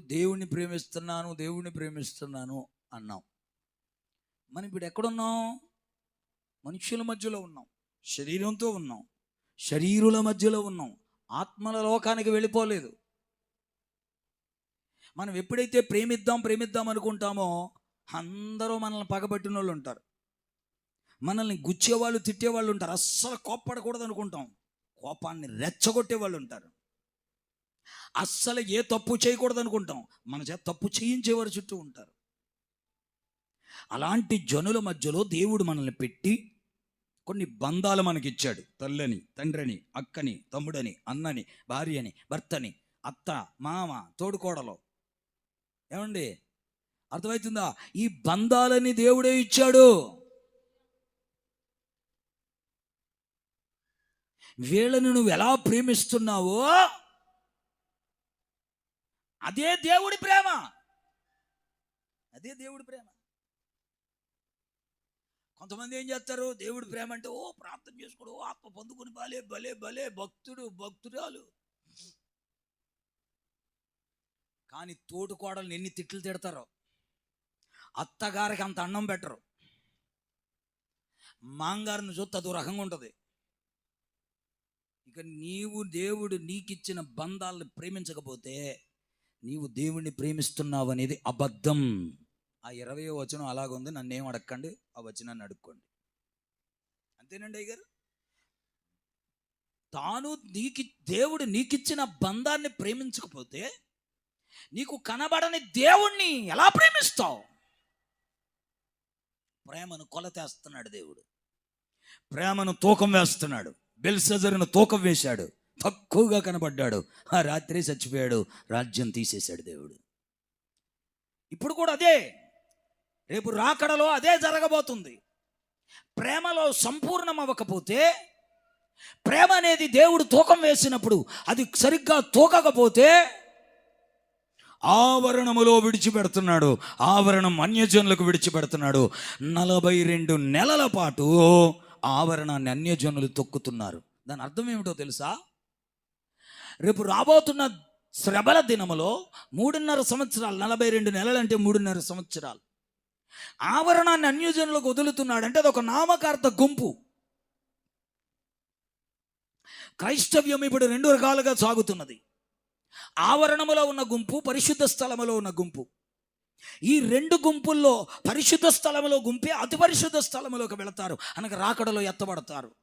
దేవుణ్ణి ప్రేమిస్తున్నాను దేవుణ్ణి ప్రేమిస్తున్నాను అన్నాం. మనం ఇప్పుడు ఎక్కడున్నాం? మనుషుల మధ్యలో ఉన్నాం శరీరంతో ఉన్నాం శరీరుల మధ్యలో ఉన్నాం ఆత్మల లోకానికి వెళ్ళిపోలేదు. మనం ఎప్పుడైతే ప్రేమిద్దాం ప్రేమిద్దాం అనుకుంటామో అందరూ మనల్ని పగబట్టిన వాళ్ళు ఉంటారు. మనల్ని గుచ్చేవాళ్ళు తిట్టేవాళ్ళు ఉంటారు. అస్సలు కోప్పడకూడదు అనుకుంటాం కోపాన్ని రెచ్చగొట్టే వాళ్ళు ఉంటారు. అస్సలు ఏ తప్పు చేయకూడదు అనుకుంటాం మన చేత తప్పు చేయించేవారు చుట్టూ ఉంటారు. అలాంటి జనుల మధ్యలో దేవుడు మనల్ని పెట్టి కొన్ని బంధాలు మనకిచ్చాడు. తల్లని తండ్రిని అక్కని తమ్ముడని అన్నని భార్యని భర్తని అత్త మామ తోడుకోడలు. ఏమండి? అర్థమవుతుందా? ఈ బంధాలని దేవుడే ఇచ్చాడు. వీళ్ళని నువ్వు ఎలా ప్రేమిస్తున్నావో అదే దేవుడి ప్రేమ. అదే దేవుడి ప్రేమ. కొంతమంది ఏం చేస్తారు? దేవుడి ప్రేమ అంటే ఓ ప్రార్థన చేసుకోడు. ఓ ఆత్మ పొందుకుని భలే భలే భలే భక్తుడు భక్తురాలు. కానీ తోటి కోడలు ఎన్ని తిట్లు తిడతారో అత్తగారికి అంత అన్నం పెట్టరు. మాంగారిని చూస్తే అదో రకంగా ఉంటుంది. ఇక నీవు దేవుడు నీకిచ్చిన బంధాలను ప్రేమించకపోతే నీవు దేవుణ్ణి ప్రేమిస్తున్నావు అనేది అబద్ధం. ఆ ఇరవై వచనం అలాగుంది నన్ను ఏం అడగండి ఆ వచనాన్ని అడుక్కోండి. అంతేనండి అయ్య గారు తాను నీకి దేవుడు నీకిచ్చిన బంధాన్ని ప్రేమించకపోతే నీకు కనబడని దేవుణ్ణి ఎలా ప్రేమిస్తావు? ప్రేమను కొలతేస్తున్నాడు దేవుడు. ప్రేమను తూకం వేస్తున్నాడు. బెల్సజర్ను తూకం వేశాడు. తక్కువగా కనబడ్డాడు. ఆ రాత్రి చచ్చిపోయాడు. రాజ్యం తీసేశాడు దేవుడు. ఇప్పుడు కూడా అదే. రేపు రాకడలో అదే జరగబోతుంది. ప్రేమలో సంపూర్ణం అవ్వకపోతే ప్రేమ అనేది దేవుడు తూకం వేసినప్పుడు అది సరిగ్గా తూకకపోతే ఆవరణములో విడిచిపెడుతున్నాడు. ఆవరణం అన్యజనులకు విడిచిపెడుతున్నాడు. నలభై రెండు నెలల పాటు ఆవరణాన్ని అన్యజనులు తొక్కుతున్నారు. దాని అర్థం ఏమిటో తెలుసా? రేపు రాబోతున్న శ్రబల దినములో మూడున్నర సంవత్సరాలు నలభై రెండు నెలలు అంటే మూడున్నర సంవత్సరాలు. ఆవరణాన్ని అన్యజనులకు వదులుతున్నాడు. అంటే అది ఒక నామకార్థ గుంపు. క్రైస్తవ్యం ఇప్పుడు రెండు రకాలుగా సాగుతున్నది. ఆవరణములో ఉన్న గుంపు పరిశుద్ధ స్థలములో ఉన్న గుంపు. ఈ రెండు గుంపుల్లో పరిశుద్ధ స్థలములో గుంపే అతి పరిశుద్ధ స్థలములోకి వెళతారు. అనగా రాకడలో ఎత్తబడతారు.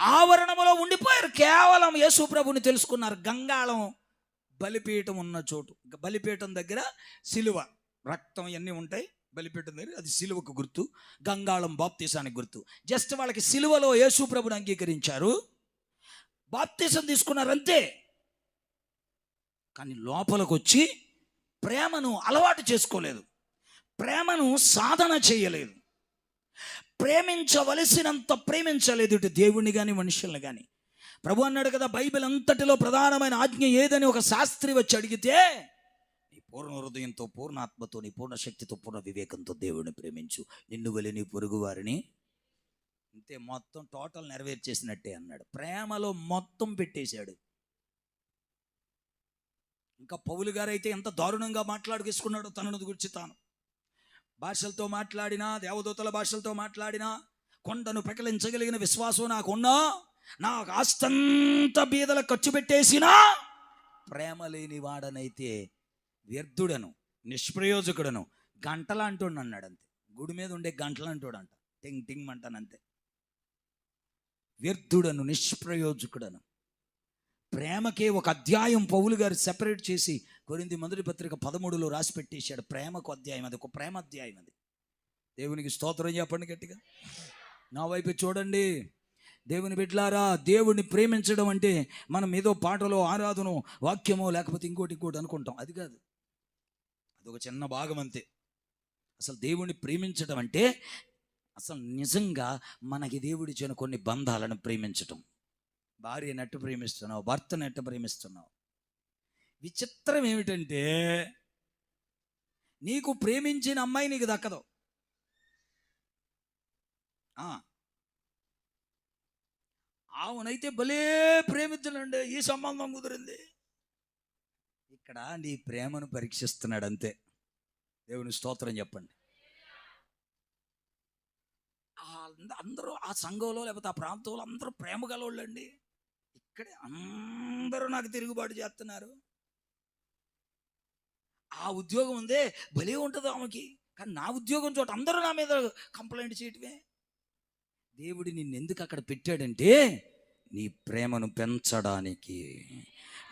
ఆవరణములో ఉండిపోయారు. కేవలం యేసు ప్రభుని తెలుసుకున్నారు. గంగాళం బలిపీఠం ఉన్న చోటు. బలిపీఠం దగ్గర సిలువ రక్తం ఇవన్నీ ఉంటాయి. బలిపీఠం దగ్గర అది సిలువకు గుర్తు గంగాళం బాప్తీసానికి గుర్తు. జస్ట్ వాళ్ళకి సిలువలో యేసు ప్రభుని అంగీకరించారు. బాప్తీసం తీసుకున్నారు అంతే కానీ లోపలికి వచ్చి ప్రేమను అలవాటు చేసుకోలేదు. ప్రేమను సాధన చేయలేదు. ప్రేమించవలసినంత ప్రేమించలేదు ఇటు దేవుణ్ణి కానీ మనుషుల్ని కానీ ప్రభు అన్నాడు కదా బైబిల్ అంతటిలో ప్రధానమైన ఆజ్ఞ ఏదని ఒక శాస్త్రి వచ్చి అడిగితే నీ పూర్ణ హృదయంతో పూర్ణ ఆత్మతో నీ పూర్ణ శక్తితో పూర్ణ వివేకంతో దేవుడిని ప్రేమించు. నిన్ను వెళ్ళి నీ పొరుగు వారిని అంతే మొత్తం టోటల్ నెరవేర్చేసినట్టే అన్నాడు. ప్రేమలో మొత్తం పెట్టేశాడు. ఇంకా పౌలు గారైతే ఎంత దారుణంగా మాట్లాడుకేసుకున్నాడో తనను గురించి తాను. భాషలతో మాట్లాడినా దేవదూతల భాషలతో మాట్లాడినా కొండను పెకలించగలిగిన విశ్వాసం నాకున్నా నాకు ఆస్తంత బీదల ఖర్చు పెట్టేసినా ప్రేమ లేని వాడనైతే వ్యర్థుడను నిష్ప్రయోజకుడను గంటలాంటోడు అన్నాడు అంతే గుడి మీద ఉండే గంటలంటోడు అంట టింగ్ టింగ్ అంటానంతే. వ్యర్థుడను నిష్ప్రయోజకుడను. ప్రేమకే ఒక అధ్యాయం పౌలు గారు సెపరేట్ చేసి కొరింది మొదటి పత్రిక పదమూడులో రాసి పెట్టేశాడు ప్రేమకు అధ్యాయం. అది ఒక ప్రేమ అధ్యాయం అది. దేవునికి స్తోత్రం చెప్పండి గట్టిగా. నా వైపు చూడండి. దేవుని బిడ్లారా దేవుడిని ప్రేమించడం అంటే మనం ఏదో పాటలో ఆరాధన వాక్యమో లేకపోతే ఇంకోటి ఇంకోటి అనుకుంటాం. అది కాదు. అదొక చిన్న భాగం అంతే. అసలు దేవుణ్ణి ప్రేమించడం అంటే అసలు నిజంగా మనకి దేవుడిచ్చిన కొన్ని బంధాలను ప్రేమించటం. భార్యను ఎట్టు ప్రేమిస్తున్నావు? భర్తను ఎట్టు ప్రేమిస్తున్నావు? విచిత్రం ఏమిటంటే నీకు ప్రేమించిన అమ్మాయి నీకు దక్కదు. ఆవునైతే భలే ప్రేమించనండి ఈ సంబంధం కుదిరింది. ఇక్కడ నీ ప్రేమను పరీక్షిస్తున్నాడు అంతే దేవుని స్తోత్రం చెప్పండి. ఆ అంద- అందరూ ఆ సంఘంలో లేకపోతే ఆ ప్రాంతంలో అందరూ ప్రేమ గలవాళ్ళండి. ఇక్కడే అందరూ నాకు తిరుగుబాటు చేస్తున్నారు. ఆ ఉద్యోగం ఉందే భలే ఉంటుంది ఆమెకి. కానీ నా ఉద్యోగం చోట అందరూ నా మీద కంప్లైంట్ చేయటమే. దేవుడు నిన్ను ఎందుకు అక్కడ పెట్టాడంటే నీ ప్రేమను పెంచడానికి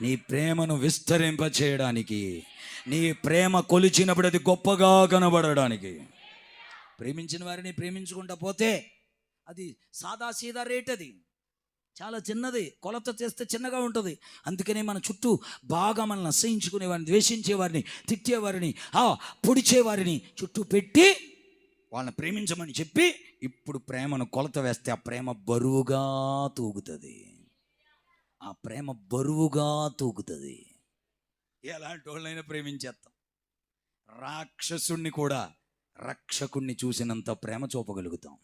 నీ ప్రేమను విస్తరింప చేయడానికి నీ ప్రేమ కొలిచినప్పుడు అది గొప్పగా కనబడడానికి. ప్రేమించిన వారిని ప్రేమించుకుంటా పోతే అది సాదా సీదా రేట్ అది. చాలా చిన్నది. కొలత చేస్తే చిన్నగా ఉంటుంది. అందుకనే మన చుట్టూ బాగా మనల్ని అసహించుకునేవారిని ద్వేషించేవారిని తిట్టేవారిని ఆ పొడిచేవారిని చుట్టూ పెట్టి వాళ్ళని ప్రేమించమని చెప్పి ఇప్పుడు ప్రేమను కొలత వేస్తే ఆ ప్రేమ బరువుగా తూగుతుంది. ఆ ప్రేమ బరువుగా తూగుతుంది. ఎలాంటి వాళ్ళైనా ప్రేమించేస్తాం రాక్షసుణ్ణి కూడా రక్షకుణ్ణి చూసినంత ప్రేమ చూపగలుగుతాం.